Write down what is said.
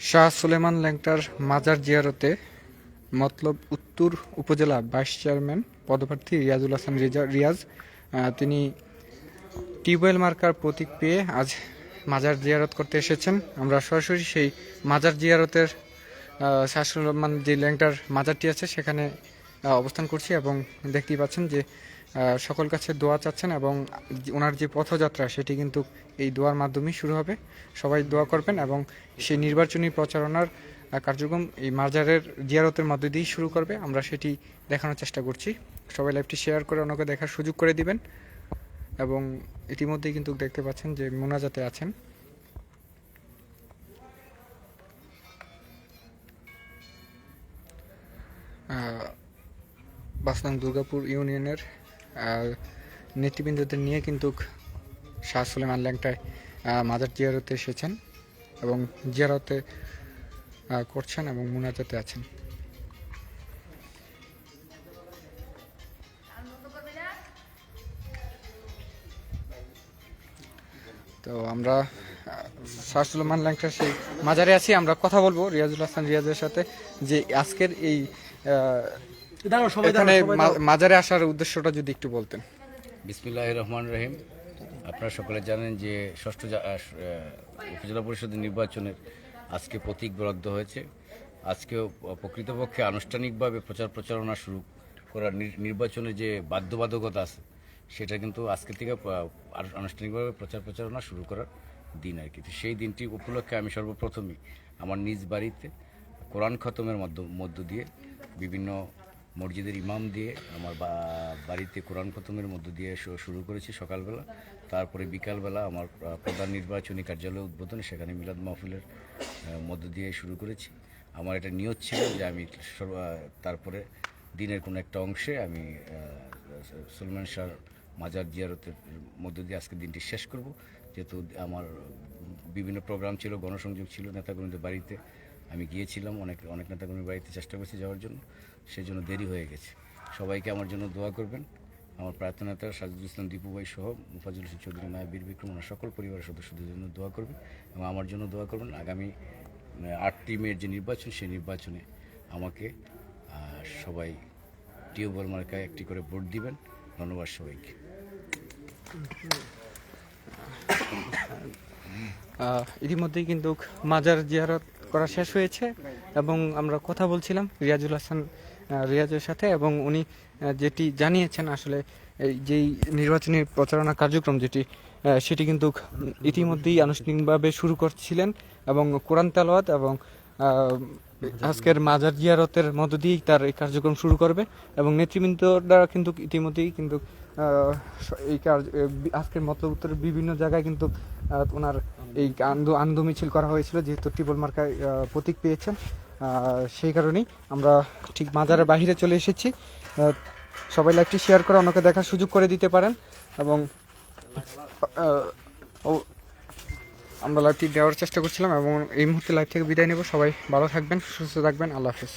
শাহ সুলেমান ল্যাংটার মাজার জিয়ারতে মতলব উত্তর উপজেলা ভাইস চেয়ারম্যান পদপ্রার্থী রিয়াজুল হাসান রিয়াজ তিনি টিউবওয়েল মার্কার প্রতীক পেয়ে আজ মাজার জিয়ারত করতে এসেছেন। আমরা সরাসরি সেই মাজার জিয়ারতের শাহ সুলেমান যে ল্যাংটার মাজারটি আছে সেখানে অবস্থান করছি এবং দেখতেই পাচ্ছেন যে সকল কাছে দোয়া চাচ্ছেন এবং ওনার যে পথযাত্রা, সেটি কিন্তু এই দোয়ার মাধ্যমেই শুরু হবে। সবাই দোয়া করবেন এবং সেই নির্বাচনী প্রচারণার কার্যক্রম এই মাজারের জিয়ারতের মধ্য দিয়েই শুরু করবে। আমরা সেটি দেখানোর চেষ্টা করছি। সবাই লাইভটি শেয়ার করে অন্যকে দেখার সুযোগ করে দিবেন। এবং ইতিমধ্যেই কিন্তু দেখতে পাচ্ছেন যে মোনাজাতে আছেন। বাসলাম দুর্গাপুর ইউনিয়নের নেতৃবৃন্দদের নিয়ে কিন্তু শাহ সুলেমান ল্যাংটায় মাজার জিয়ারতে এসেছেন এবং জিয়ারতে করছেন এবং মোনাজাতে আছেন। তো আমরা আহ, শাহ সুলেমান ল্যাংটার সেই মাজারে আছি। আমরা কথা বলব রিয়াজুল হাসান রিয়াজের সাথে যে আজকের এই এখানে মাজারে আসার উদ্দেশ্যটা যদি একটু বলতেন। বিসমিল্লাহ রহমান রহিম। আপনারা সকলে জানেন যে ষষ্ঠ উপজেলা পরিষদের নির্বাচনের আজকে প্রতীক বরাদ্দ হয়েছে। আজকেও প্রকৃতপক্ষে আনুষ্ঠানিকভাবে প্রচার প্রচারণা শুরু করার নির্বাচনে যে বাধ্যবাধকতা আছে সেটা কিন্তু আজকে থেকে আনুষ্ঠানিকভাবে প্রচার প্রচারণা শুরু করার দিন আর কি। সেই দিনটি উপলক্ষে আমি সর্বপ্রথমই আমার নিজ বাড়িতে কোরআন খতমের মধ্য মধ্য দিয়ে বিভিন্ন মসজিদের ইমাম দিয়ে আমার বাড়িতে কোরআন খতমের মধ্য দিয়ে শুরু করেছি সকালবেলা। তারপরে বিকালবেলা আমার প্রধান নির্বাচনী কার্যালয় উদ্বোধন সেখানে মিলাদ মাহফিলের মধ্য দিয়ে শুরু করেছি। আমার এটা নিয়ত ছিল যে আমি তারপরে দিনের কোনো একটা অংশে আমি সলমান শাহ মাজার জিয়ারতের মধ্য দিয়ে আজকে দিনটি শেষ করব। যেহেতু আমার বিভিন্ন প্রোগ্রাম ছিল, গণসংযোগ ছিল নেতাকর্মীদের বাড়িতে। আমি গিয়েছিলাম, অনেক অনেক নেতাকর্মীর বাড়িতে চেষ্টা করছি যাওয়ার জন্য সেই জন্য দেরি হয়ে গেছে। সবাইকে আমার জন্য দোয়া করবেন। আমার প্রার্থনা নেতা সাজিদুল ইসলাম, দীপু ভাই সহ মুফাজুল হোসেন চৌধুরী মায়া বীর বিক্রম ওনার সকল পরিবারের সদস্যদের জন্য দোয়া করবেন এবং আমার জন্য দোয়া করবেন। আগামী আটটি মেয়ের যে নির্বাচন, সেই নির্বাচনে আমাকে সবাই টিউবওয়েল মার্কায় একটি করে ভোট দিবেন। ধন্যবাদ সবাইকে। ইতিমধ্যেই কিন্তু মাজার জিয়ারত করা শেষ হয়েছে এবং আমরা কথা বলছিলাম রিয়াজুল হাসান রিয়াজের সাথে এবং উনি যেটি জানিয়েছেন আসলে যেই নির্বাচনী প্রচারণা কার্যক্রম যেটি সেটি কিন্তু ইতিমধ্যেই আনুষ্ঠানিকভাবে শুরু করছিলেন এবং কোরআন তেলাওয়াত এবং আজকের মাজার জিয়ারতের মধ্য দিয়েই তার এই কার্যক্রম শুরু করবে এবং নেতৃবৃন্দরা কিন্তু ইতিমধ্যেই কিন্তু এই কার্য আজকের মতো উত্তরের বিভিন্ন জায়গায় কিন্তু ওনার এই আনন্দ মিছিল করা হয়েছিল, যেহেতু টিবল মার্কায় প্রতীক পেয়েছেন সেই কারণেই আমরা ঠিক মাজারের বাহিরে চলে এসেছি। সবাই লাইভটি শেয়ার করে অন্যকে দেখার সুযোগ করে দিতে পারেন এবং আমরা লাইভটি দেওয়ার চেষ্টা করছিলাম এবং এই মুহূর্তে লাইভ থেকে বিদায় নেব। সবাই ভালো থাকবেন, সুস্থ থাকবেন। আল্লাহ হাফিজ।